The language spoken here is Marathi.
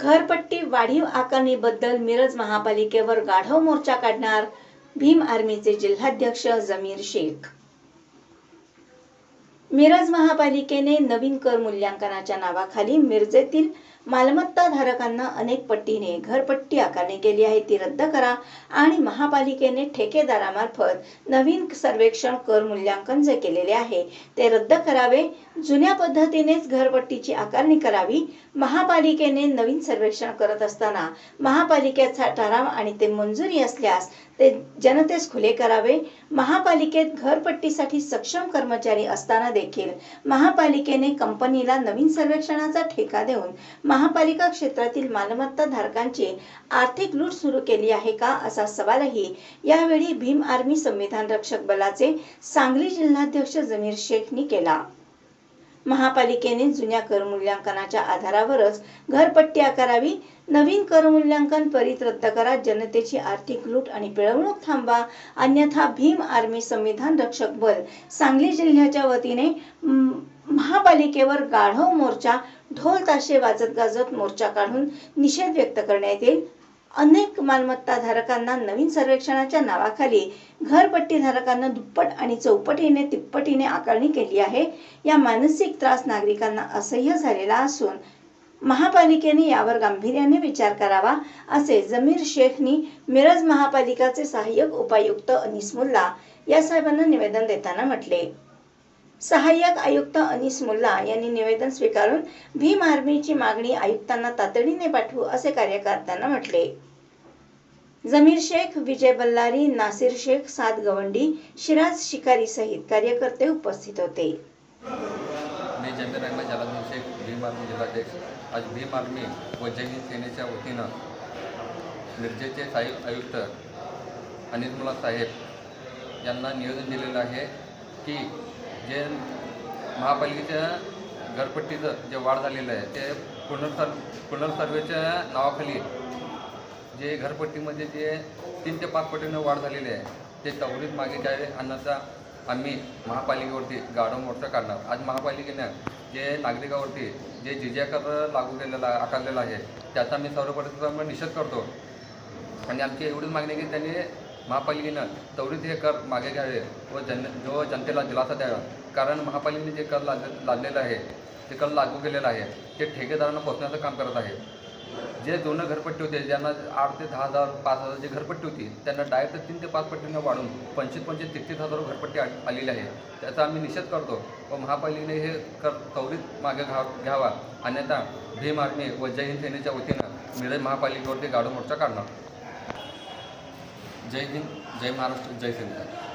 घरपट्टी वाढीव आकारणीबद्दल मिरज महापालिकेवर गाढव मोर्चा काढणार भीम आर्मीचे जिल्हाध्यक्ष जमीर शेख. मिरज महापालिकेने नवीन कर मूल्यांकनाच्या नावाखाली मिरजेतील मालमत्ता धारकांना अनेक पट्टीने घरपट्टी आकारणी केली आहे ती रद्द करा आणि महापालिकेने ठेकेदारामार्फत नवीन सर्वेक्षण कर मूल्यांकन जे केलेले आहे ते रद्द करावे. जुन्या पद्धतीनेच घरपट्टीची आकारणी करावी. महापालिकेने नवीन सर्वेक्षण करत असताना महापालिकेचा ठराव आणि ते मंजुरी असल्यास ते जनतेस खुले करावे. महापालिकेत घरपट्टीसाठी सक्षम कर्मचारी असताना देखील महापालिकेने कंपनीला नवीन सर्वेक्षणाचा ठेका देऊन महापालिका क्षेत्रातील मालमत्ता धारकांची आर्थिक लूट सुरू केली आहे का असा सवालही यावेळी भीम आर्मी संविधान रक्षक बलाचे सांगली जिल्हाध्यक्ष जमीर शेखनी केला. महापालिकेने जुन्या कर मूल्यांकनाच्या आधारावरच घरपट्टी आकारावी नवीन कर मूल्यांकन त्वरित रद्द करा जनतेची आर्थिक लूट आणि पिळवणूक थांबवा अन्यथा भीम आर्मी संविधान रक्षक बल सांगली जिल्ह्याच्या वतीने महापालिकेवर गाढव मोर्चा ढोल ताशे वाजत गाजत मोर्चा काढून निषेध व्यक्त करण्यात येईल. अनेक मालमत्ता धारकांना नवीन सर्वेक्षणाच्या नावाखाली घरपट्टी धारकांना दुप्पट आणि चौपटीने तिप्पटीने आकारणी केली आहे. या मानसिक त्रास नागरिकांना असह्य झालेला असून महापालिकेने यावर गांभीर्याने विचार करावा असे जमीर शेखनी मिरज महापालिकाचे सहाय्यक उपायुक्त अनिस मुल्ला या साहेबांना निवेदन देताना म्हटले. सहाय्यक आयुक्त अनिस मुल्ला यांनी निवेदन स्वीकारून भीम आर्मीची मागणी आयुक्तांना तातडीने पाठवू असे कार्यकर्त्यांना म्हटले. जमीर शेख विजय बल्लारी नासिर शेख साद गवंडी शिराज शिकारी सहित कार्यकर्ते उपस्थित होते. मी जमीर अहमद जलालुद्दीन शेख भीम आर्मी जिल्हाध्यक्ष. आज भीम आर्मी व जय सेनेच्या वतीनं मिरजेचे साहेब आयुक्त अनिर्मला साहेब यांना निवेदन दिलेलं आहे की जे महापालिकेच्या घरपट्टीचं जे वाढ झालेलं आहे ते पुनर्सर् पुनर्सर्वेच्या नावाखाली जे घरपट्टीमध्ये जे तीन ते पाच पटीनं वाढ झालेली आहे ते तवरीत मागे घ्यावे अन्नाचा आम्ही महापालिकेवरती गाढव मोर्चा काढणार. आज महापालिकेनं जे नागरिकावरती जे जिजाकर लागू केलेला आकारलेला आहे त्याचा मी सर्वप्रथम निषेध करतो. आणि आमची एवढीच मागणी आहे की त्यांनी महापालिकेनं त्वरित हे कर मागे घ्यावे व जन जो जनतेला दिलासा द्यावा. कारण महापालिकेने जे कर लाद लादलेलं आहे ते कर लागू केलेलं आहे ते ठेकेदारांना पोचण्याचं काम करत आहे. जे जुनं घरपट्टी होते ज्यांना आठ ते दहा हजार पाच हजार जी घरपट्टी होती त्यांना डायरेक्ट तीन ते पाच पट्टीनं वाढून पंचवीस पंचवीस तेहतीस हजार घरपट्टी आलेली आहे. त्याचा आम्ही निषेध करतो व महापालिकेने हे कर त्वरित मागे घा घ्यावा. अन्यथा भीम आर्मी व जय हिंद सेनेच्या वतीनं मिरज महापालिकेवरती गाडो मोर्चा काढणार. जय हिंद जय महाराष्ट्र जय सेना